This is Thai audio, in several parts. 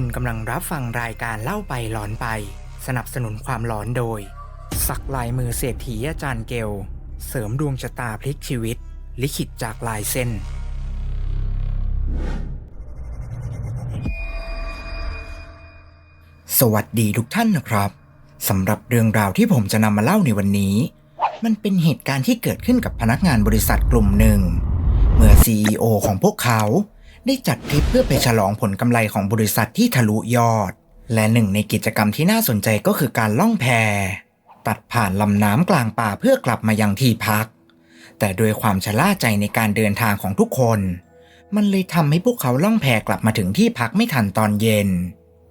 คุณกำลังรับฟังรายการเล่าไปหลอนไป สนับสนุนความหลอนโดย สักลายมือเศรษฐีอาจารย์เกล เสริมดวงชะตาพลิกชีวิต ลิขิตจากลายเส้น สวัสดีทุกท่านนะครับสำหรับเรื่องราวที่ผมจะนำมาเล่าในวันนี้ มันเป็นเหตุการณ์ที่เกิดขึ้นกับพนักงานบริษัทกลุ่มหนึ่ง เมื่อ CEO ของพวกเขา ได้จัดทริปเพื่อไปฉลองผลกำไรของบริษัทที่ทะลุยอด และหนึ่งในกิจกรรมที่น่าสนใจก็คือการล่องแพตัดผ่านลำน้ำกลางป่าเพื่อกลับมายังที่พัก แต่โดยความชะล่าใจในการเดินทางของทุกคน มันเลยทำให้พวกเขาล่องแพกลับมาถึงที่พักไม่ทันตอนเย็น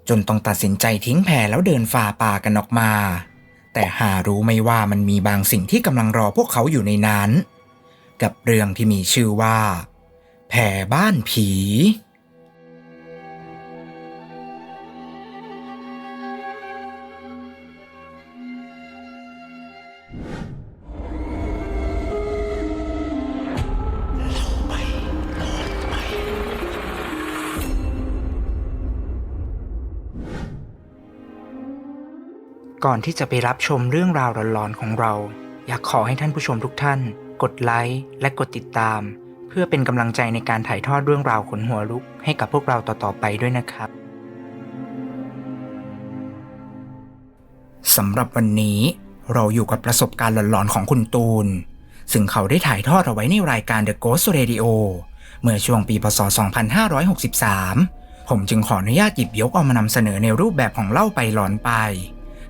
จนต้องตัดสินใจทิ้งแพแล้วเดินฝ่าป่ากันออกมา แต่หารู้ไม่ว่ามันมีบางสิ่งที่กำลังรอพวกเขาอยู่ในนั้น กับเรื่องที่มีชื่อว่า แผ่บ้านผี ก่อนที่จะไปรับชมเรื่องราวหลอนๆของเรา อยากขอให้ท่านผู้ชมทุกท่าน กดไลค์และกดติดตาม พื่อเป็นกำลังใจในการถ่ายทอดเรื่องราวขนหัวลุก ให้กับพวกเราต่อๆไปด้วยนะครับสำหรับวันนี้เราอยู่กับประสบการณ์หลอนๆของคุณตูน ซึ่งเขาได้ถ่ายทอดเอาไว้ในรายการ The Ghost Radio เมื่อช่วงปีพศ 2563 ผมจึงขออนุญาตหยิบยกเอามานำเสนอในรูปแบบของเล่าไปหลอนไป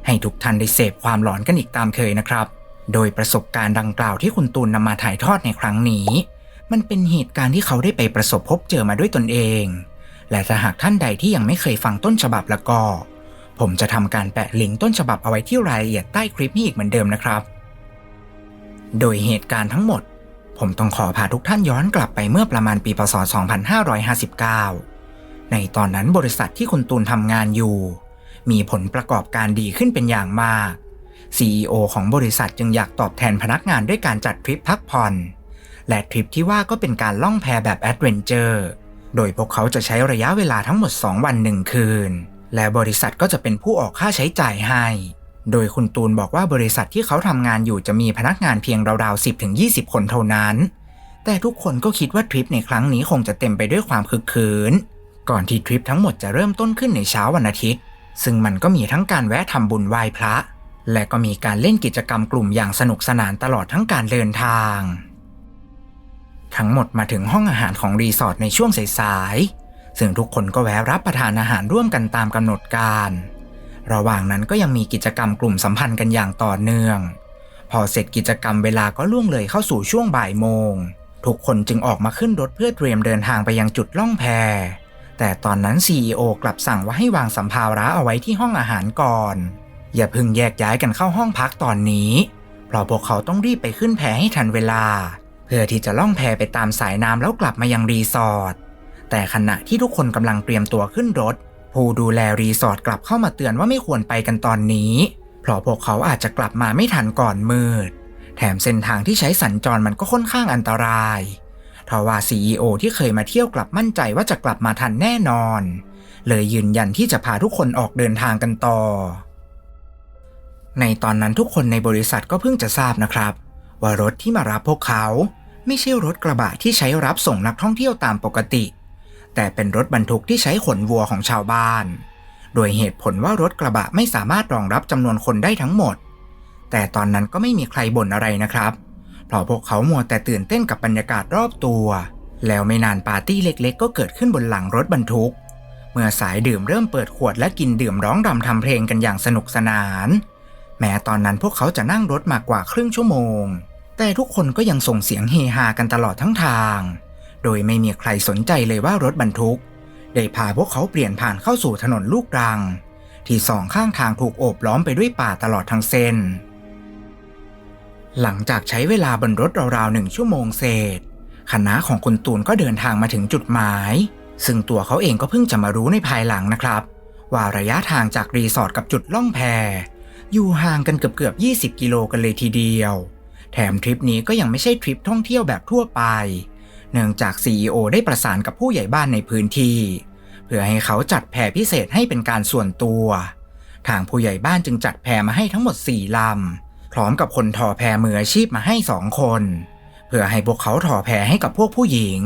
ให้ทุกท่านได้เสพความหลอนกันอีกตามเคยนะครับ โดยประสบการณ์ดังกล่าวที่คุณตูนนำมาถ่ายทอดในครั้งนี้ มันเป็นเหตุการณ์ที่เขาได้ไปประสบพบเจอมาด้วยตนเอง และถ้าหากท่านใดที่ยังไม่เคยฟังต้นฉบับแล้วก็ ผมจะทำการแปะลิงก์ต้นฉบับเอาไว้ที่รายละเอียดใต้คลิปนี้อีกเหมือนเดิมนะครับ โดยเหตุการณ์ทั้งหมด ผมต้องขอพาทุกท่านย้อนกลับไปเมื่อประมาณปีพศ 2559 ในตอนนั้นบริษัทที่คุณตูนทำงานอยู่ มีผลประกอบการดีขึ้นเป็นอย่างมาก CEO ของบริษัทจึงอยากตอบแทนพนักงานด้วยการจัดทริปพักผ่อน และทริปที่ว่าก็เป็นการล่องแพแบบแอดเวนเจอร์ โดยพวกเขาจะใช้ระยะเวลาทั้งหมด 2 วัน1คืน และบริษัทก็จะเป็นผู้ออกค่าใช้จ่ายให้ โดยคุณตูนบอกว่าบริษัทที่เขาทำงานอยู่จะมีพนักงานเพียงราวๆ 10-20 คนเท่านั้น แต่ทุกคนก็คิดว่าทริปในครั้งนี้คงจะเต็มไปด้วยความคึกคืน ก่อนที่ทริปทั้งหมดจะเริ่มต้นขึ้นในเช้าวันอาทิตย์ ซึ่งมันก็มีทั้งการแวะทำบุญไหว้พระและก็มีการเล่นกิจกรรมกลุ่มอย่างสนุกสนานตลอดทั้งการเดินทาง ทั้งหมดมาถึงห้องอาหารของรีสอร์ทในช่วงสายๆ ซึ่งทุกคนก็แวะรับประทานอาหารร่วมกันตามกำหนดการ ระหว่างนั้นก็ยังมีกิจกรรมกลุ่มสัมพันธ์กันอย่างต่อเนื่อง พอเสร็จกิจกรรมเวลาก็ล่วงเลยเข้าสู่ช่วงบ่ายโมง ทุกคนจึงออกมาขึ้นรถเพื่อเตรียมเดินทางไปยังจุดล่องแพ แต่ตอนนั้น CEO กลับสั่งว่าให้วางสัมภาระเอาไว้ที่ห้องอาหารก่อน อย่าเพิ่งแยกย้ายกันเข้าห้องพักตอนนี้ เพราะพวกเขาต้องรีบไปขึ้นแพให้ทันเวลา เพื่อที่จะล่องแพไปตามสายน้ำแล้วกลับมายังรีสอร์ทแต่ขณะที่ทุกคนกำลังเตรียมตัวขึ้นรถ ผู้ดูแลรีสอร์ทกลับเข้ามาเตือนว่าไม่ควรไปกันตอนนี้ เพราะพวกเขาอาจจะกลับมาไม่ทันก่อนมืด แถมเส้นทางที่ใช้สัญจรมันก็ค่อนข้างอันตรายทว่า CEO ที่เคยมาเที่ยวกลับมั่นใจว่าจะกลับมาทันแน่นอน เลยยืนยันที่จะพาทุกคนออกเดินทางกันต่อ ในตอนนั้นทุกคนในบริษัทก็เพิ่งจะทราบนะครับ ว่ารถที่มารับพวกเขาไม่ใช่รถกระบะที่ใช้รับส่งนักท่องเที่ยวตามปกติ แต่เป็นรถบรรทุกที่ใช้ขนวัวของชาวบ้าน โดยเหตุผลว่ารถกระบะไม่สามารถรองรับจำนวนคนได้ทั้งหมด แต่ตอนนั้นก็ไม่มีใครบ่นอะไรนะครับ เพราะพวกเขามัวแต่ตื่นเต้นกับบรรยากาศรอบตัว แล้วไม่นานปาร์ตี้เล็ก ๆ ก็เกิดขึ้นบนหลังรถบรรทุก เมื่อสายดื่มเริ่มเปิดขวดและกินดื่มร้องรำทำเพลงกันอย่างสนุกสนาน แม้ตอนนั้นพวกเขาจะนั่งรถมากกว่าครึ่งชั่วโมง แต่ทุกคนก็ยังส่งเสียงเฮฮากันตลอดทั้งทาง โดยไม่มีใครสนใจเลยว่ารถบรรทุก ได้พาพวกเขาเปลี่ยนผ่านเข้าสู่ถนนลูกรัง ที่สองข้างทางถูกโอบล้อมไปด้วยป่าตลอดทั้งเส้น หลังจากใช้เวลาบนรถราวๆหนึ่งชั่วโมงเศษ คณะของคุณตูนก็เดินทางมาถึงจุดหมาย ซึ่งตัวเขาเองก็เพิ่งจะมารู้ในภายหลังนะครับ ว่าระยะทางจากรีสอร์ทกับจุดล่องแพอยู่ห่างกันเกือบเกือบ 20 กิโลกันเลยทีเดียว แถมทริปนี้ก็ยังไม่ใช่ทริปท่องเที่ยวแบบทั่วไป เนื่องจาก CEO ได้ประสานกับผู้ใหญ่บ้านในพื้นที่ เพื่อให้เขาจัดแพรพิเศษให้เป็นการส่วนตัว ทางผู้ใหญ่บ้านจึงจัดแพรมาให้ทั้งหมดสี่ลำ พร้อมกับคนทอแพรมืออาชีพมาให้สองคน เพื่อให้พวกเขาทอแพรให้กับพวกผู้หญิง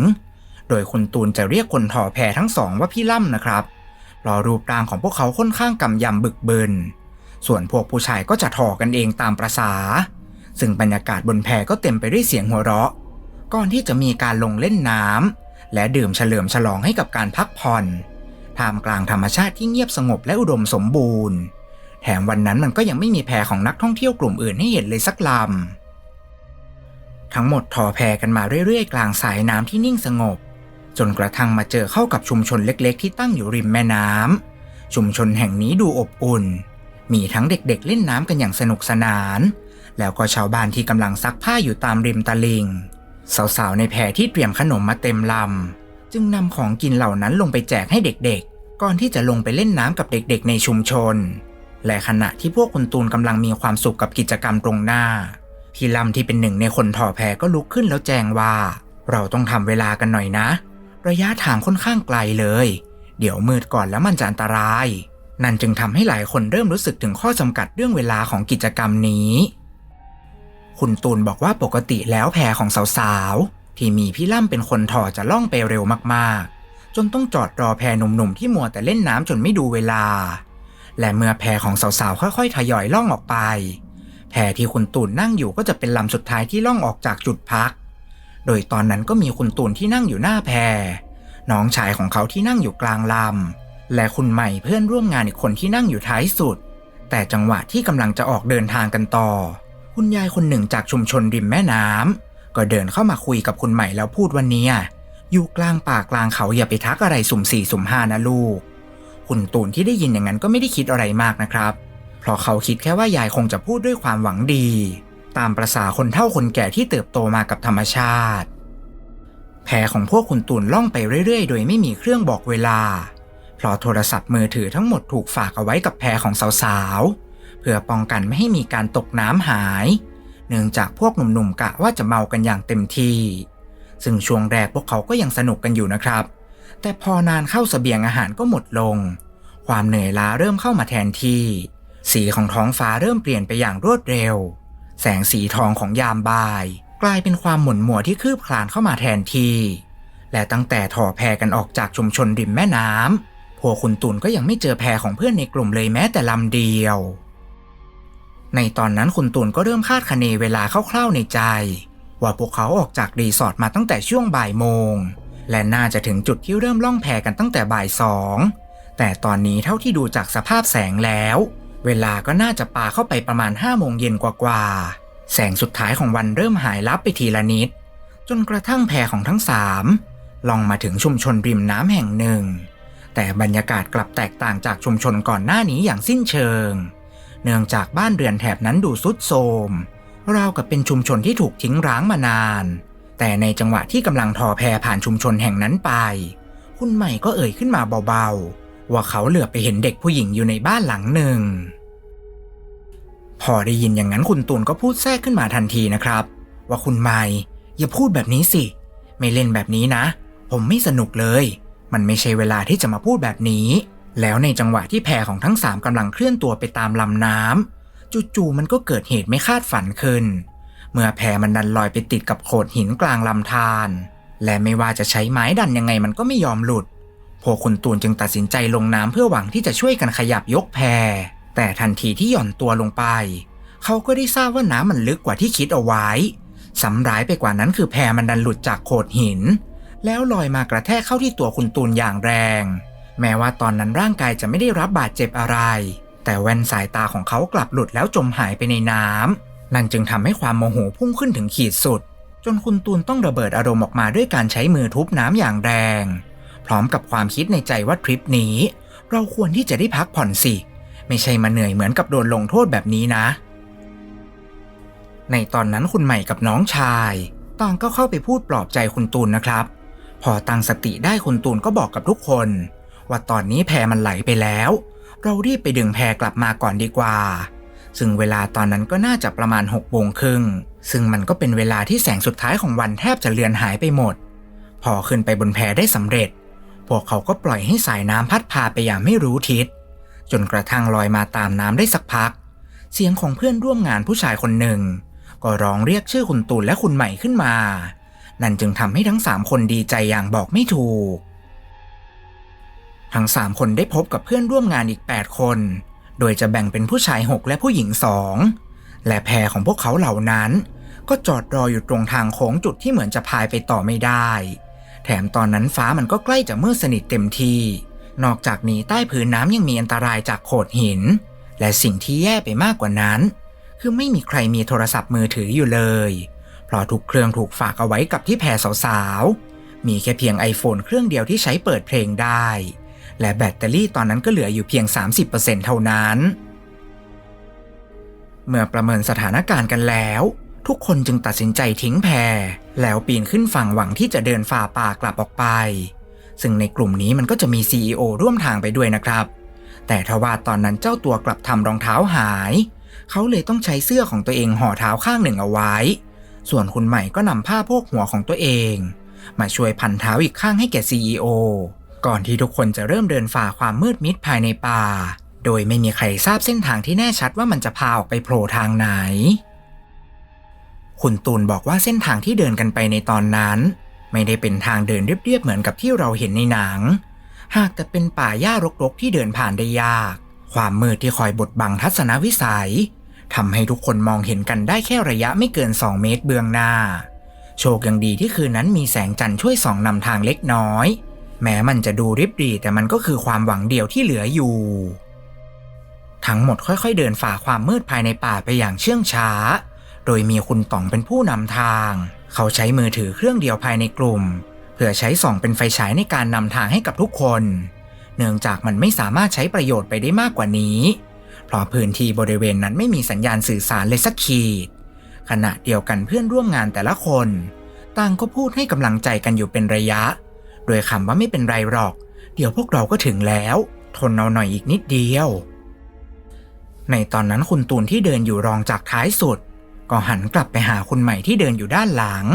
โดยคุณตูนจะเรียกคนทอแพรทั้งสองว่าพี่ล่ำนะครับเพราะรูปร่างของพวกเขาค่อนข้างกำยำบึกบึน ส่วนพวกผู้ชายก็จะทอกันเองตามประษา ซึ่งบรรยากาศบนแพก็เต็มไปด้วยเสียงหัวเราะ ก่อนที่จะมีการลงเล่นน้ำและดื่มเฉลิมฉลองให้กับการพักผ่อนท่ามกลางธรรมชาติที่เงียบสงบและอุดมสมบูรณ์ แถมวันนั้นมันก็ยังไม่มีแพของนักท่องเที่ยวกลุ่มอื่นให้เห็นเลยสักลำทั้งหมดทอแพกันมาเรื่อยๆ กลางสายน้ำที่นิ่งสงบ จนกระทั่งมาเจอเข้ากับชุมชนเล็ก ๆ ที่ตั้งอยู่ริมแม่น้ำชุมชนแห่งนี้ดูอบอุ่น มีทั้งเด็กๆเล่นน้ำกันอย่างสนุกสนาน แล้วก็ชาวบ้านที่กำลังซักผ้าอยู่ตามริมตลิง สาวๆในแพรที่เตรียมขนมมาเต็มลำ จึงนำของกินเหล่านั้นลงไปแจกให้เด็กๆ ก่อนที่จะลงไปเล่นน้ำกับเด็กๆ ในชุมชน และขณะที่พวกคุณตูนกำลังมีความสุขกับกิจกรรมตรงหน้า พี่ลำที่เป็นหนึ่งในคนถอแพรก็ลุกขึ้นแล้วแจ้งว่า เราต้องทำเวลากันหน่อยนะ ระยะทางค่อนข้างไกลเลย เดี๋ยวมืดก่อนแล้วมันจะอันตราย นั่นจึงทำให้หลายคนเริ่มรู้สึกถึงข้อจำกัดเรื่องเวลาของกิจกรรมนี้ คุณตูนบอกว่าปกติแล้วแพของสาวๆ ที่มีพี่ล่ำเป็นคนถอจะล่องไปเร็วมากๆ จนต้องจอดรอแพหนุ่มๆที่มัวแต่เล่นน้ำจนไม่ดูเวลา และเมื่อแพของสาวๆ ค่อยๆ ทยอยล่องออกไป แพที่คุณตูนนั่งอยู่ก็จะเป็นลำสุดท้ายที่ล่องออกจากจุดพัก โดยตอนนั้นก็มีคุณตูนที่นั่งอยู่หน้าแพน้องชายของเขาที่นั่งอยู่กลางลำ และคุณใหม่เพื่อนร่วมงานอีกคนที่นั่งอยู่ท้ายสุด แต่จังหวะที่กำลังจะออกเดินทางกันต่อ คุณยายคนหนึ่งจากชุมชนริมแม่น้ำก็เดินเข้ามาคุยกับคุณใหม่แล้วพูดวันนี้อยู่กลางป่ากลางเขาอย่าไปทักอะไรสุ่มสี่สุ่มห้านะลูก คุณตูนที่ได้ยินอย่างนั้นก็ไม่ได้คิดอะไรมากนะครับ เพราะเขาคิดแค่ว่ายายคงจะพูดด้วยความหวังดี ตามประษาคนเฒ่าคนแก่ที่เติบโตมากับธรรมชาติแพของพวกคุณตูนล่องไปเรื่อยๆ โดยไม่มีเครื่องบอกเวลา เพราะโทรศัพท์มือถือทั้งหมดถูกฝากเอาไว้กับแพของสาวๆ เพื่อป้องกันไม่ให้มีการตกน้ำหาย เนื่องจากพวกหนุ่มๆกะว่าจะเมากันอย่างเต็มที่ ซึ่งช่วงแรกพวกเขาก็ยังสนุกกันอยู่นะครับ แต่พอนานเข้าสเสบียงอาหารก็หมดลง ความเหนื่อยล้าเริ่มเข้ามาแทนที่ สีของท้องฟ้าเริ่มเปลี่ยนไปอย่างรวดเร็ว แสงสีทองของยามบ่าย กลายเป็นความหมุนหมัวที่คืบคลานเข้ามาแทนที่ และตั้งแต่ถอแพกันออกจากชุมชนริมแม่น้ำพวกคุณตุนก็ยังไม่เจอแพของเพื่อนในกลุ่มเลยแม้แต่ลำเดียว ในตอนนั้นคุณตุนก็เริ่มคาดคะเนเวลาคร่าวๆในใจ ว่าพวกเขาออกจากรีสอร์ทมาตั้งแต่ช่วงบ่ายโมง และน่าจะถึงจุดที่เริ่มล่องแพกันตั้งแต่บ่ายสองแต่ตอนนี้เท่าที่ดูจากสภาพแสงแล้ว เวลาก็น่าจะปาเข้าไปประมาณ5โมงเย็นกว่าๆแสงสุดท้ายของวันเริ่มหายลับไปทีละนิด จนกระทั่งแพของทั้งสามลองมาถึงชุมชนริมน้ำแห่งหนึ่ง แต่บรรยากาศกลับแตกต่างจากชุมชนก่อนหน้านี้อย่างสิ้นเชิง เนื่องจากบ้านเรือนแถบนั้นดูสุดโทมราวกับเป็นชุมชนที่ถูกทิ้งร้างมานาน แต่ในจังหวะที่กำลังทอแพผ่านชุมชนแห่งนั้นไป คุณใหม่ก็เอ่ยขึ้นมาเบาๆ ว่าเขาเหลือบไปเห็นเด็กผู้หญิงอยู่ในบ้านหลังหนึ่ง พอได้ยินอย่างนั้นคุณตูนก็พูดแทรกขึ้นมาทันทีนะครับ ว่าคุณไม่อย่าพูดแบบนี้สิ ไม่เล่นแบบนี้นะ ผมไม่สนุกเลย มันไม่ใช่เวลาที่จะมาพูดแบบนี้ แล้วในจังหวะที่แพของทั้งสามกำลังเคลื่อนตัวไปตามลำน้ำจู่ๆมันก็เกิดเหตุไม่คาดฝันขึ้น เมื่อแพมันดันลอยไปติดกับโขดหินกลางลำธารและไม่ว่าจะใช้ไม้ดันยังไงมันก็ไม่ยอมหลุด พวกคุณตูนจึงตัดสินใจลงน้ำเพื่อหวังที่จะช่วยกันขยับยกแพ แต่ทันทีที่หย่อนตัวลงไป เขาก็ได้ทราบว่าน้ำมันลึกกว่าที่คิดเอาไว้สำร้ายไปกว่านั้นคือแพมันดันหลุดจากโขดหิน แล้วลอยมากระแทกเข้าที่ตัวคุณตูนอย่างแรง แม้ว่าตอนนั้นร่างกายจะไม่ได้รับบาดเจ็บอะไร แต่แว่นสายตาของเขากลับหลุดแล้วจมหายไปในน้ำนั่นจึงทำให้ความโมโหพุ่งขึ้นถึงขีดสุด จนคุณตูนต้องระเบิดอารมณ์ออกมาด้วยการใช้มือทุบน้ำอย่างแรง พร้อมกับความคิดในใจว่าทริปนี้ เราควรที่จะได้พักผ่อนสิ ไม่ใช่มาเหนื่อยเหมือนกับโดนลงโทษแบบนี้นะ ในตอนนั้นคุณใหม่กับน้องชายต่างก็เข้าไปพูดปลอบใจคุณตูนนะครับ พอตั้งสติได้คุณตูนก็บอกกับทุกคน ว่าตอนนี้แพมันไหลไปแล้ว เรารีบไปดึงแพกลับมาก่อนดีกว่า ซึ่งเวลาตอนนั้นก็น่าจะประมาณ6กโมงครึ่ง ซึ่งมันก็เป็นเวลาที่แสงสุดท้ายของวันแทบจะเลือนหายไปหมด พอขึ้นไปบนแพได้สำเร็จพพวกเขาก็ปล่อยให้สายน้ำพัดพาไปอย่างไม่รู้ทิศ จนกระทั่งลอยมาตามน้ำได้สักพัก เสียงของเพื่อนร่วมงานผู้ชายคนหนึ่ง ก็ร้องเรียกชื่อคุณตูนและคุณใหม่ขึ้นมา นั่นจึงทำให้ทั้งสามคนดีใจอย่างบอกไม่ถูก ทั้งสามคนได้พบกับเพื่อนร่วมงานอีก 8 คน โดยจะแบ่งเป็นผู้ชาย 6 และผู้หญิงสองและแพรของพวกเขาเหล่านั้น ก็จอดรออยู่ตรงทางโค้งจุดที่เหมือนจะพายไปต่อไม่ได้ แถมตอนนั้นฟ้ามันก็ใกล้จะมืดสนิทเต็มทีนอกจากนี้ใต้พื้นน้ำยังมีอันตรายจากโขดหิน และสิ่งที่แย่ไปมากกว่านั้น คือไม่มีใครมีโทรศัพท์มือถืออยู่เลย เพราะทุกเครื่องถูกฝากเอาไว้กับที่แพรสาวๆมีแค่เพียง iPhone เครื่องเดียวที่ใช้เปิดเพลงได้ และแบตเตอรี่ตอนนั้นก็เหลืออยู่เพียง 30%เท่านั้น เมื่อประเมินสถานการณ์กันแล้ว ทุกคนจึงตัดสินใจทิ้งแพแล้วปีนขึ้นฝั่งหวังที่จะเดินฝ่าป่ากลับออกไป ซึ่งในกลุ่มนี้มันก็จะมี CEO ร่วมทางไปด้วยนะครับ แต่ทว่าตอนนั้นเจ้าตัวกลับทำรองเท้าหาย เขาเลยต้องใช้เสื้อของตัวเองห่อเท้าข้างหนึ่งเอาไว้ ส่วนคุณใหม่ก็นำผ้าโพกหัวของตัวเอง มาช่วยพันเท้าอีกข้างให้แก่ CEO ก่อนที่ทุกคนจะเริ่มเดินฝ่าความมืดมิดภายในป่า โดยไม่มีใครทราบเส้นทางที่แน่ชัดว่ามันจะพาออกไปโผล่ทางไหน คุณตูนบอกว่าเส้นทางที่เดินกันไปในตอนนั้น ไม่ได้เป็นทางเดินเรียบๆเหมือนกับที่เราเห็นในหนัง หากแต่เป็นป่าหญ้ารกๆที่เดินผ่านได้ยาก ความมืดที่คอยบดบังทัศนวิสัยทำให้ทุกคนมองเห็นกันได้แค่ระยะไม่เกิน 2 เมตรเบื้องหน้า โชคยังดีที่คืนนั้นมีแสงจันทร์ช่วยส่องนำทางเล็กน้อย แม้มันจะดูริบรีแต่มันก็คือความหวังเดียวที่เหลืออยู่ ทั้งหมดค่อยๆเดินฝ่าความมืดภายในป่าไปอย่างเชื่องช้า โดยมีคุณต๋องเป็นผู้นำทาง เขาใช้มือถือเครื่องเดียวภายในกลุ่ม เพื่อใช้ส่องเป็นไฟฉายในการนำทางให้กับทุกคน เนื่องจากมันไม่สามารถใช้ประโยชน์ไปได้มากกว่านี้ เพราะพื้นที่บริเวณนั้นไม่มีสัญญาณสื่อสารเลยสักขีด ขณะเดียวกันเพื่อนร่วมงานแต่ละคน ต่างก็พูดให้กำลังใจกันอยู่เป็นระยะ โดยคำว่าไม่เป็นไรหรอก เดี๋ยวพวกเราก็ถึงแล้ว ทนเอาหน่อยอีกนิดเดียว ในตอนนั้นคุณตูนที่เดินอยู่รองจากท้ายสุด ก็หันกลับไปหาคุณใหม่ที่เดินอยู่ด้านหลัง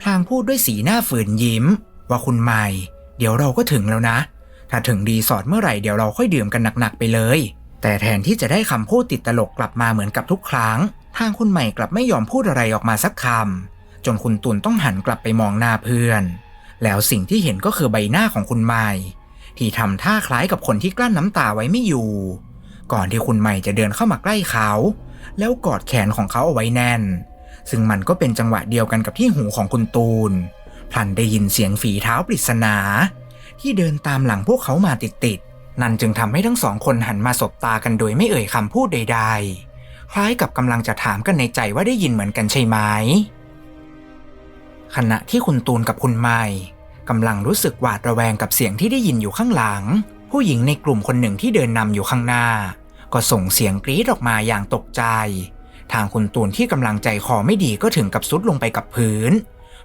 พลางพูดด้วยสีหน้าฝืนยิ้ม ว่าคุณใหม่ เดี๋ยวเราก็ถึงแล้วนะ ถ้าถึงรีสอร์ทเมื่อไหร่เดี๋ยวเราค่อยดื่มกันหนักๆไปเลย แต่แทนที่จะได้คำพูดติดตลกกลับมาเหมือนกับทุกครั้ง ทางคุณใหม่กลับไม่ยอมพูดอะไรออกมาสักคำจนคุณตุนต้องหันกลับไปมองหน้าเพื่อน แล้วสิ่งที่เห็นก็คือใบหน้าของคุณใหม่ที่ทำท่าคล้ายกับคนที่กลั้นน้ำตาไว้ไม่อยู่ ก่อนที่คุณใหม่จะเดินเข้ามาใกล้เขา แล้วกอดแขนของเขาเอาไว้แน่น ซึ่งมันก็เป็นจังหวะเดียวกันกับที่หูของคุณตูนพลันได้ยินเสียงฝีเท้าปริศนา ที่เดินตามหลังพวกเขามาติดๆนั่นจึงทำให้ทั้งสองคนหันมาสบตากันโดยไม่เอ่ยคำพูดใด ๆ คล้ายกับกำลังจะถามกันในใจว่าได้ยินเหมือนกันใช่ไหม ขณะที่คุณตูนกับคุณไม้กำลังรู้สึกหวาดระแวงกับเสียงที่ได้ยินอยู่ข้างหลัง ผู้หญิงในกลุ่มคนหนึ่งที่เดินนำอยู่ข้างหน้า ก็ส่งเสียงกรี๊ดออกมาอย่างตกใจ ทางคุณตูนที่กำลังใจคอไม่ดีก็ถึงกับซุดลงไปกับพื้น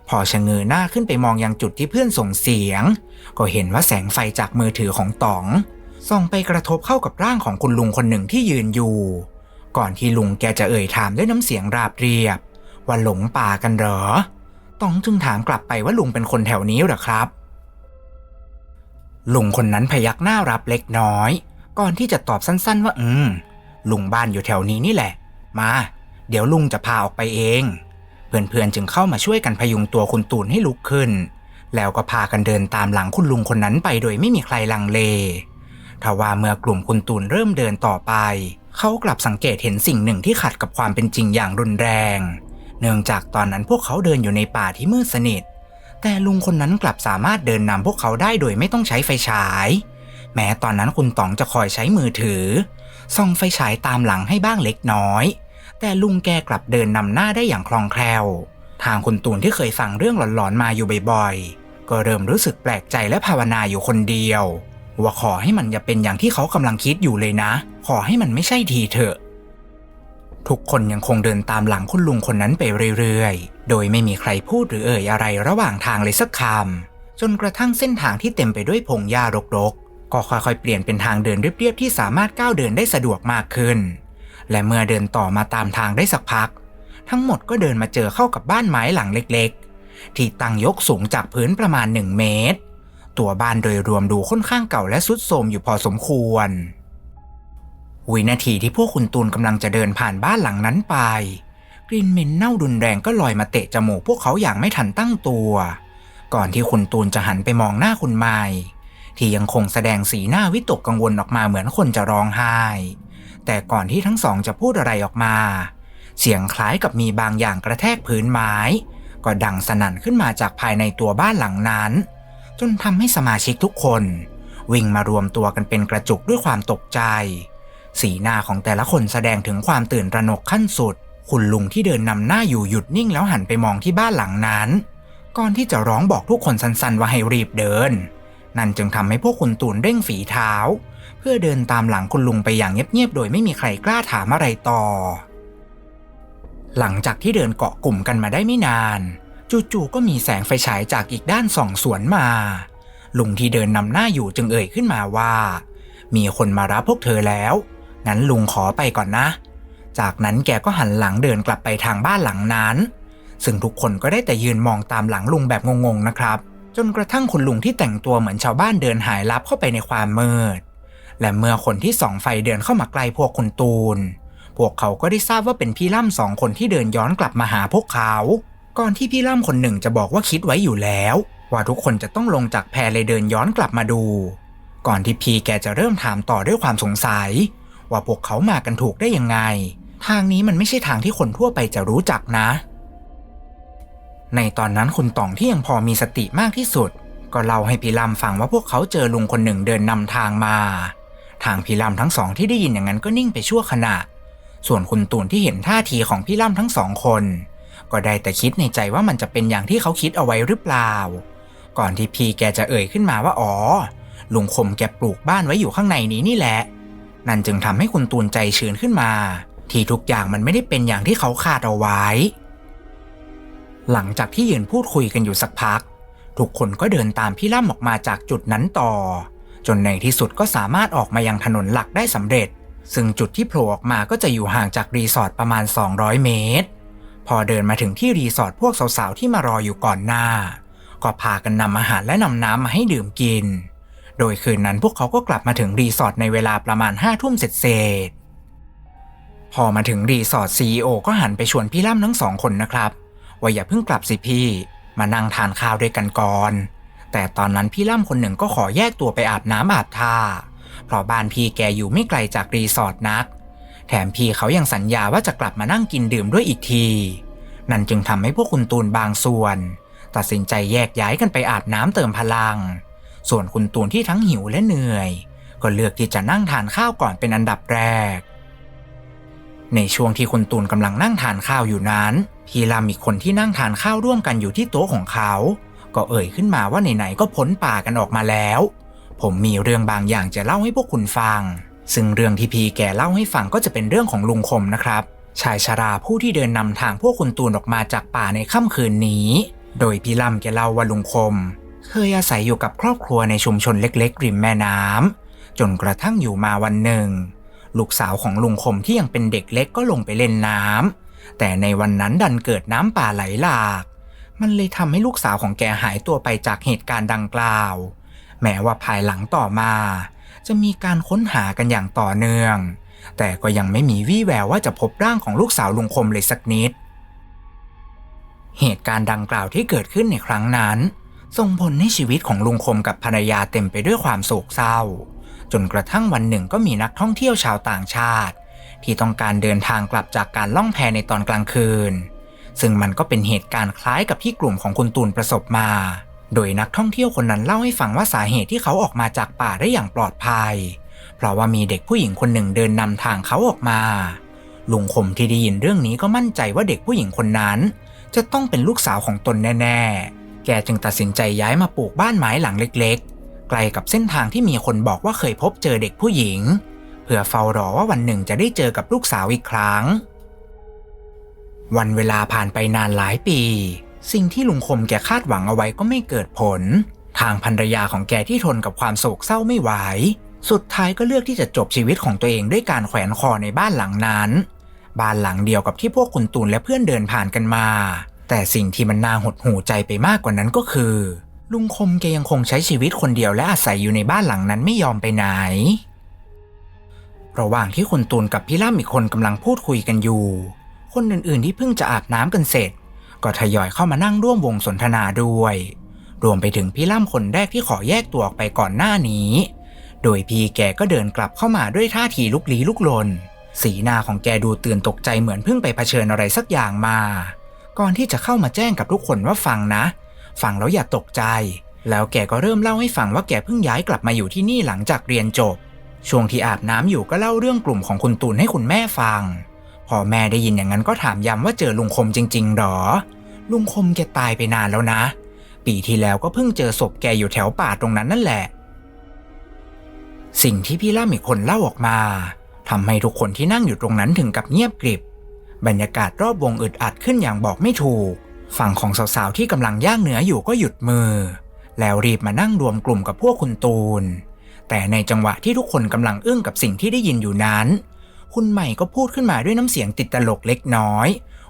พอชะเงอหน้าขึ้นไปมองยังจุดที่เพื่อนส่งเสียง ก็เห็นว่าแสงไฟจากมือถือของต๋องส่องไปกระทบเข้ากับร่างของคุณลุงคนหนึ่งที่ยืนอยู่ ก่อนที่ลุงแกจะเอ่ยถามด้วยน้ำเสียงราบเรียบ ว่าหลงป่ากันเหรอ ต๋องจึงถามกลับไปว่าลุงเป็นคนแถวนี้หรอครับ ลุงคนนั้นพยักหน้ารับเล็กน้อย ก่อนที่จะตอบสั้น ๆ ว่า อืม ลุงบ้านอยู่แถวนี้นี่แหละ มา เดี๋ยวลุงจะพาออกไปเอง เพื่อนๆจึงเข้ามาช่วยกันพยุงตัวคุณตูนให้ลุกขึ้น แล้วก็พากันเดินตามหลังคุณลุงคนนั้นไปโดยไม่มีใครลังเลทว่าเมื่อกลุ่มคุณตูนเริ่มเดินต่อไป เขากลับสังเกตเห็นสิ่งหนึ่งที่ขัดกับความเป็นจริงอย่างรุนแรง เนื่องจากตอนนั้นพวกเขาเดินอยู่ในป่าที่มืดสนิท แต่ลุงคนนั้นกลับสามารถเดินนำพวกเขาได้โดยไม่ต้องใช้ไฟฉาย แม้ตอนนั้นคุณต๋องจะคอยใช้มือถือส่องไฟฉายตามหลังให้บ้างเล็กน้อย แต่ลุงแกกลับเดินนำหน้าได้อย่างคล่องแคล่ว ทางคุณตูนที่เคยฟังเรื่องหลอนๆมาอยู่บ่อยๆ ก็เริ่มรู้สึกแปลกใจและภาวนาอยู่คนเดียว ว่าขอให้มันอย่าเป็นอย่างที่เขากำลังคิดอยู่เลยนะ ขอให้มันไม่ใช่ทีเถอะ ทุกคนยังคงเดินตามหลังคุณลุงคนนั้นไปเรื่อยๆ โดยไม่มีใครพูดหรือเอ่ยอะไรระหว่างทางเลยสักคำ จนกระทั่งเส้นทางที่เต็มไปด้วยพงหญ้ารกๆ ก็ค่อยๆ เปลี่ยนเป็นทางเดินเรียบๆ ที่สามารถก้าวเดินได้สะดวกมากขึ้น และเมื่อเดินต่อมาตามทางได้สักพัก ทั้งหมดก็เดินมาเจอเข้ากับบ้านไม้หลังเล็กๆ ที่ตั้งยกสูงจากพื้นประมาณ 1 เมตร ตัวบ้านโดยรวมดูค่อนข้างเก่าและสุดโทรมอยู่พอสมควร วินาทีที่พวกคุณตูนกำลังจะเดินผ่านบ้านหลังนั้นไป กลิ่นเหม็นเน่ารุนแรงก็ลอยมาเตะจมูกพวกเขาอย่างไม่ทันตั้งตัว ก่อนที่คุณตูนจะหันไปมองหน้าคุณไมค์ที่ยังคงแสดงสีหน้าวิตกกังวลออกมาเหมือนคนจะร้องไห้ แต่ก่อนที่ทั้งสองจะพูดอะไรออกมา เสียงคล้ายกับมีบางอย่างกระแทกพื้นไม้ ก็ดังสนั่นขึ้นมาจากภายในตัวบ้านหลังนั้น จนทำให้สมาชิกทุกคน วิ่งมารวมตัวกันเป็นกระจุกด้วยความตกใจ สีหน้าของแต่ละคนแสดงถึงความตื่นตระหนกขั้นสุด คุณลุงที่เดินนำหน้าอยู่หยุดนิ่งแล้วหันไปมองที่บ้านหลังนั้น ก่อนที่จะร้องบอกทุกคนสั้นๆ ว่าให้รีบเดิน นั่นจึงทำให้พวกคุณตูนเร่งฝีเท้า เพื่อเดินตามหลังคุณลุงไปอย่างเงียบๆ โดยไม่มีใครกล้าถามอะไรต่อ หลังจากที่เดินเกาะกลุ่มกันมาได้ไม่นาน จู่ๆ ก็มีแสงไฟฉายจากอีกด้านส่องสวนมา ลุงที่เดินนำหน้าอยู่จึงเอ่ยขึ้นมาว่า มีคนมารับพวกเธอแล้ว งั้นลุงขอไปก่อนนะ จากนั้นแกก็หันหลังเดินกลับไปทางบ้านหลังนั้น ซึ่งทุกคนก็ได้แต่ยืนมองตามหลังลุงแบบงงๆนะครับ จนกระทั่งคุณลุงที่แต่งตัวเหมือนชาวบ้านเดินหายลับเข้าไปในความมืด และเมื่อคนที่ส่องไฟเดินเข้ามาใกล้พวกคุณตูน พวกเขาก็ได้ทราบว่าเป็นพี่ล่ำสองคนที่เดินย้อนกลับมาหาพวกเขา ก่อนที่พี่ล่ำคนหนึ่งจะบอกว่าคิดไว้อยู่แล้วว่าทุกคนจะต้องลงจากแพเลยเดินย้อนกลับมาดู ก่อนที่พีแกจะเริ่มถามต่อด้วยความสงสัย ว่าพวกเขามากันถูกได้ยังไง ทางนี้มันไม่ใช่ทางที่คนทั่วไปจะรู้จักนะ ในตอนนั้นคุณต่องที่ยังพอมีสติมากที่สุด ก็เล่าให้พี่ลำฟังว่าพวกเขาเจอลุงคนหนึ่งเดินนำทางมา ทางพี่ลำทั้งสองที่ได้ยินอย่างนั้นก็นิ่งไปชั่วขณะ ส่วนคุณตูนที่เห็นท่าทีของพี่ล่ำทั้งสองคน ก็ได้แต่คิดในใจว่ามันจะเป็นอย่างที่เขาคิดเอาไว้หรือเปล่า ก่อนที่พี่แกจะเอ่ยขึ้นมาว่าอ๋อลุงคมแกปลูกบ้านไว้อยู่ข้างในนี้นี่แหละ นั่นจึงทำให้คุณตูนใจชื้นขึ้นมา ที่ทุกอย่างมันไม่ได้เป็นอย่างที่เขาคาดเอาไว้ หลังจากที่ยืนพูดคุยกันอยู่สักพัก ทุกคนก็เดินตามพี่ล่ำออกมาจากจุดนั้นต่อ จนในที่สุดก็สามารถออกมายังถนนหลักได้สำเร็จ ซึ่งจุดที่โผล่ออกมาก็จะอยู่ห่างจากรีสอร์ทประมาณ 200 เมตร พอเดินมาถึงที่รีสอร์ทพวกสาวๆที่มารออยู่ก่อนหน้า ก็พากันนำอาหารและนำน้ำมาให้ดื่มกิน โดยคืนนั้นพวกเขาก็กลับมาถึงรีสอร์ทในเวลาประมาณห้าทุ่มเสร็จๆพอมาถึงรีสอร์ทซีอก็หันไปชวนพี่ล่ำทั้งสองคนนะครับ ว่าอย่าเพิ่งกลับสิพี่ มานั่งทานข้าวด้วยกันก่อน แต่ตอนนั้นพี่ล่ำคนหนึ่งก็ขอแยกตัวไปอาบน้ำอาบท่า เพราะบ้านพี่แกอยู่ไม่ไกลจากรีสอร์ทนัก แถมพี่เขายังสัญญาว่าจะกลับมานั่งกินดื่มด้วยอีกที นั่นจึงทำให้พวกคุณตูนบางส่วน ตัดสินใจแยกย้ายกันไปอาบน้ำเติมพลัง ส่วนคุณตูนที่ทั้งหิวและเหนื่อย ก็เลือกที่จะนั่งทานข้าวก่อนเป็นอันดับแรก ในช่วงที่คุณตูนกำลังนั่งทานข้าวอยู่นั้น พี่ลำอีกคนที่นั่งทานข้าวร่วมกันอยู่ที่โต๊ะของเขา ก็เอ่ยขึ้นมาว่าไหนๆก็พ้นป่ากันออกมาแล้ว ผมมีเรื่องบางอย่างจะเล่าให้พวกคุณฟัง ซึ่งเรื่องที่พีแกเล่าให้ฟังก็จะเป็นเรื่องของลุงคมนะครับ ชายชราผู้ที่เดินนำทางพวกคุณตูนออกมาจากป่าในค่ำคืนนี้ โดยพี่ลำแกเล่าว่าลุงคม เคยอาศัยอยู่กับครอบครัวในชุมชนเล็กๆ ริมแม่น้ำจนกระทั่งอยู่มาวันหนึ่ง ลูกสาวของลุงคมที่ยังเป็นเด็กเล็กก็ลงไปเล่นน้ำแต่ในวันนั้นดันเกิดน้ำป่าไหลหลาก มันเลยทำให้ลูกสาวของแกหายตัวไปจากเหตุการณ์ดังกล่าว แม้ว่าภายหลังต่อมา จะมีการค้นหากันอย่างต่อเนื่อง แต่ก็ยังไม่มีวี่แววว่าจะพบร่างของลูกสาวลุงคมเลยสักนิด เหตุการณ์ดังกล่าวที่เกิดขึ้นในครั้งนั้น ส่งผลให้ชีวิตของลุงคมกับภรรยาเต็มไปด้วยความโศกเศร้า จนกระทั่งวันหนึ่งก็มีนักท่องเที่ยวชาวต่างชาติ ที่ต้องการเดินทางกลับจากการล่องแพในตอนกลางคืน ซึ่งมันก็เป็นเหตุการณ์คล้ายกับที่กลุ่มของคุณตูนประสบมา โดยนักท่องเที่ยวคนนั้นเล่าให้ฟังว่าสาเหตุที่เขาออกมาจากป่าได้อย่างปลอดภัย เพราะว่ามีเด็กผู้หญิงคนหนึ่งเดินนำทางเขาออกมา ลุงคมที่ได้ยินเรื่องนี้ก็มั่นใจว่าเด็กผู้หญิงคนนั้น จะต้องเป็นลูกสาวของตนแน่ๆ แกจึงตัดสินใจย้ายมาปลูกบ้านไม้หลังเล็กๆ ไกลกับเส้นทางที่มีคนบอกว่าเคยพบเจอเด็กผู้หญิง เพื่อเฝ้ารอว่าวันหนึ่งจะได้เจอกับลูกสาวอีกครั้ง วันเวลาผ่านไปนานหลายปี สิ่งที่ลุงคมแกคาดหวังเอาไว้ก็ไม่เกิดผล ทางภรรยาของแกที่ทนกับความโศกเศร้าไม่ไหวสุดท้ายก็เลือกที่จะจบชีวิตของตัวเองด้วยการแขวนคอในบ้านหลังนั้น บ้านหลังเดียวกับที่พวกคุณตูนและเพื่อนเดินผ่านกันมา แต่สิ่งที่มันน่าหดหูใจไปมากกว่านั้นก็คือ ลุงคมแกยังคงใช้ชีวิตคนเดียวและอาศัยอยู่ในบ้านหลังนั้นไม่ยอมไปไหน ระหว่างที่คุณตูนกับพี่ล่ำอีกคนกำลังพูดคุยกันอยู่ คนอื่นๆที่เพิ่งจะอาบน้ำกันเสร็จ ก็ทยอยเข้ามานั่งร่วมวงสนทนาด้วย รวมไปถึงพี่ล่ำคนแรกที่ขอแยกตัวออกไปก่อนหน้านี้ โดยพี่แกก็เดินกลับเข้ามาด้วยท่าทีลุกลี้ลุกลน สีหน้าของแกดูตื่นตกใจเหมือนเพิ่งไปเผชิญอะไรสักอย่างมา ก่อนที่จะเข้ามาแจ้งกับทุกคนว่าฟังนะ ฟังแล้วอย่าตกใจ แล้วแกก็เริ่มเล่าให้ฟังว่าแกเพิ่งย้ายกลับมาอยู่ที่นี่หลังจากเรียนจบ ช่วงที่อาบน้ำอยู่ก็เล่าเรื่องกลุ่มของคุณตูนให้คุณแม่ฟัง พอแม่ได้ยินอย่างนั้นก็ถามย้ำว่าเจอลุงคมจริงๆหรอ ลุงคมแกตายไปนานแล้วนะ ปีที่แล้วก็เพิ่งเจอศพแกอยู่แถวป่าตรงนั้นนั่นแหละ สิ่งที่พี่ล่ำอีกคนเล่าออกมาทำให้ทุกคนที่นั่งอยู่ตรงนั้นถึงกับเงียบกริบ บรรยากาศรอบวงอึดอัดขึ้นอย่างบอกไม่ถูก ฝั่งของสาวๆที่กำลังย่างเนื้ออยู่ก็หยุดมือ แล้วรีบมานั่งรวมกลุ่มกับพวกคุณตูน แต่ในจังหวะที่ทุกคนกำลังอึ้งกับสิ่งที่ได้ยินอยู่นั้น คุณใหม่ก็พูดขึ้นมาด้วยน้ำเสียงติดตลกเล็กน้อย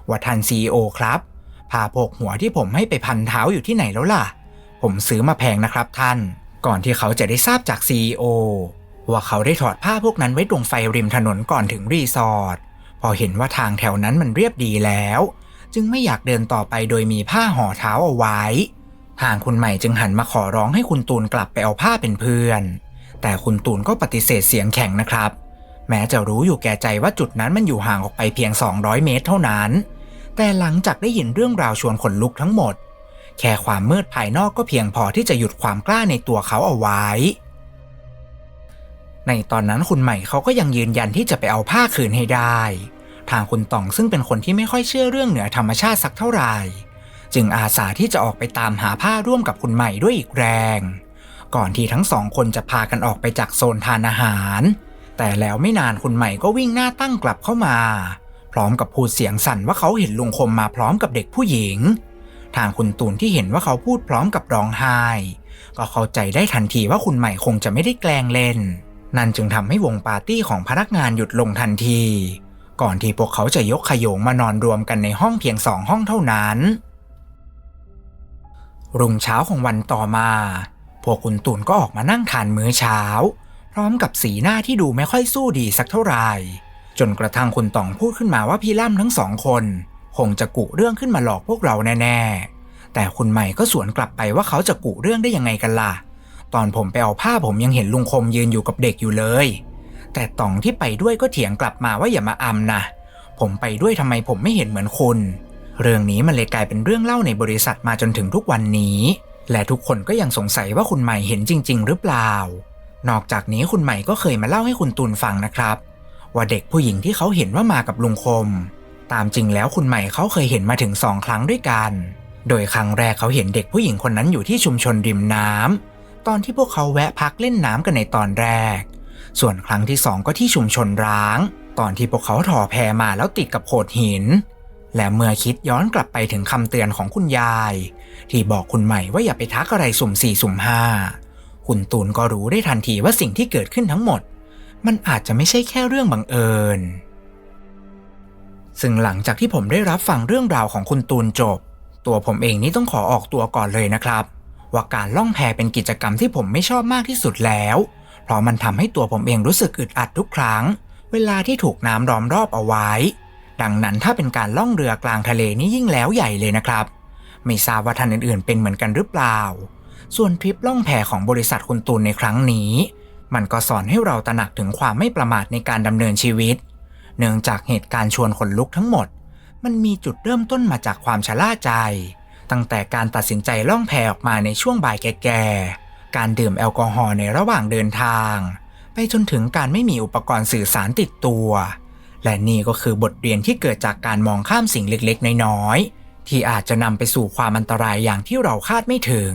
ว่าท่านซีโอครับผ้าพกหัวที่ผมให้ไปพันเท้าอยู่ที่ไหนแล้วล่ะ ผมซื้อมาแพงนะครับท่าน ก่อนที่เขาจะได้ทราบจาก CEO ว่าเขาได้ถอดผ้าพวกนั้นไว้ตรงไฟริมถนนก่อนถึงรีสอร์ท อเห็นว่าทางแถวนั้นมันเรียบดีแล้ว จึงไม่อยากเดินต่อไปโดยมีผ้าห่อเท้าเอาไว้ ทางคุณใหม่จึงหันมาขอร้องให้คุณตูนกลับไปเอาผ้าเป็นเพื่อน แต่คุณตูนก็ปฏิเสธเสียงแข็งนะครับ แม้จะรู้อยู่แก่ใจว่าจุดนั้นมันอยู่ห่างออกไปเพียง 200 เมตรเท่านั้น แต่หลังจากได้ยินเรื่องราวชวนขนลุกทั้งหมด แค่ความมืดภายนอกก็เพียงพอที่จะหยุดความกล้าในตัวเขาเอาไว้ในตอนนั้นคุณใหม่เขาก็ยังยืนยันที่จะไปเอาผ้าคืนให้ได้ ทางคุณต่องซึ่งเป็นคนที่ไม่ค่อยเชื่อเรื่องเหนือธรรมชาติสักเท่าไหร่ จึงอาสาที่จะออกไปตามหาผ้าร่วมกับคุณใหม่ด้วยอีกแรง ก่อนที่ทั้งสองคนจะพากันออกไปจากโซนทานอาหาร แต่แล้วไม่นานคุณใหม่ก็วิ่งหน้าตั้งกลับเข้ามา พร้อมกับพูดเสียงสั่นว่าเขาเห็นลุงคมมาพร้อมกับเด็กผู้หญิง ทางคุณตูนที่เห็นว่าเขาพูดพร้อมกับร้องไห้ก็เข้าใจได้ทันทีว่าคุณใหม่คงจะไม่ได้แกล้งเล่น นั่นจึงทำให้วงปาร์ตี้ของพนักงานหยุดลงทันที ก่อนที่พวกเขาจะยกขโยงมานอนรวมกันในห้องเพียงสองห้องเท่านั้น รุ่งเช้าของวันต่อมา พวกคุณตูนก็ออกมานั่งทานมื้อเช้า พร้อมกับสีหน้าที่ดูไม่ค่อยสู้ดีสักเท่าไหร่ จนกระทั่งคุณตองพูดขึ้นมาว่าพี่ล่ำทั้งสองคน คงจะกุเรื่องขึ้นมาหลอกพวกเราแน่ๆ แต่คุณใหม่ก็สวนกลับไปว่าเขาจะกุเรื่องได้ยังไงกันล่ะ ตอนผมไปเอาผ้าผมยังเห็นลุงคมยืนอยู่กับเด็กอยู่เลย แต่ต๋องที่ไปด้วยก็เถียงกลับมาว่าอย่ามาอำนะผมไปด้วยทำไมผมไม่เห็นเหมือนคุณ เรื่องนี้มันเลยกลายเป็นเรื่องเล่าในบริษัทมาจนถึงทุกวันนี้ และทุกคนก็ยังสงสัยว่าคุณใหม่เห็นจริง ๆ หรือเปล่า นอกจากนี้คุณใหม่ก็เคยมาเล่าให้คุณตูนฟังนะครับ ว่าเด็กผู้หญิงที่เขาเห็นว่ามากับลุงคม ตามจริงแล้วคุณใหม่เขาเคยเห็นมาถึงสองครั้งด้วยกัน โดยครั้งแรกเขาเห็นเด็กผู้หญิงคนนั้นอยู่ที่ชุมชนริมน้ำตอนที่พวกเขาแวะพักเล่นน้ำกันในตอนแรก ส่วนครั้งที่สองก็ที่ชุมชนร้าง ตอนที่พวกเขาถอแพมาแล้วติดกับโขดหิน และเมื่อคิดย้อนกลับไปถึงคำเตือนของคุณยาย ที่บอกคุณใหม่ว่าอย่าไปทักอะไรสุ่มสี่สุ่มห้าคุณตูนก็รู้ได้ทันทีว่าสิ่งที่เกิดขึ้นทั้งหมด มันอาจจะไม่ใช่แค่เรื่องบังเอิญ ซึ่งหลังจากที่ผมได้รับฟังเรื่องราวของคุณตูนจบ ตัวผมเองนี่ต้องขอออกตัวก่อนเลยนะครับ ว่าการล่องแพเป็นกิจกรรมที่ผมไม่ชอบมากที่สุดแล้ว เพราะมันทำให้ตัวผมเองรู้สึกอึดอัดทุกครั้ง เวลาที่ถูกน้ำล้อมรอบเอาไว้ ดังนั้นถ้าเป็นการล่องเรือกลางทะเลนี่ยิ่งแล้วใหญ่เลยนะครับ ไม่ทราบว่าท่านอื่นๆเป็นเหมือนกันหรือเปล่า ส่วนทริปล่องแพของบริษัทคุณตูนในครั้งนี้ มันก็สอนให้เราตระหนักถึงความไม่ประมาทในการดำเนินชีวิต เนื่องจากเหตุการณ์ชวนขนลุกทั้งหมด มันมีจุดเริ่มต้นมาจากความชะล่าใจ ตั้งแต่การตัดสินใจล่องแพออกมาในช่วงบ่ายแก่ๆ การดื่มแอลกอฮอล์ในระหว่างเดินทาง ไปจนถึงการไม่มีอุปกรณ์สื่อสารติดตัว และนี่ก็คือบทเรียนที่เกิดจากการมองข้ามสิ่งเล็กๆ น้อยๆที่อาจจะนำไปสู่ความอันตรายอย่างที่เราคาดไม่ถึง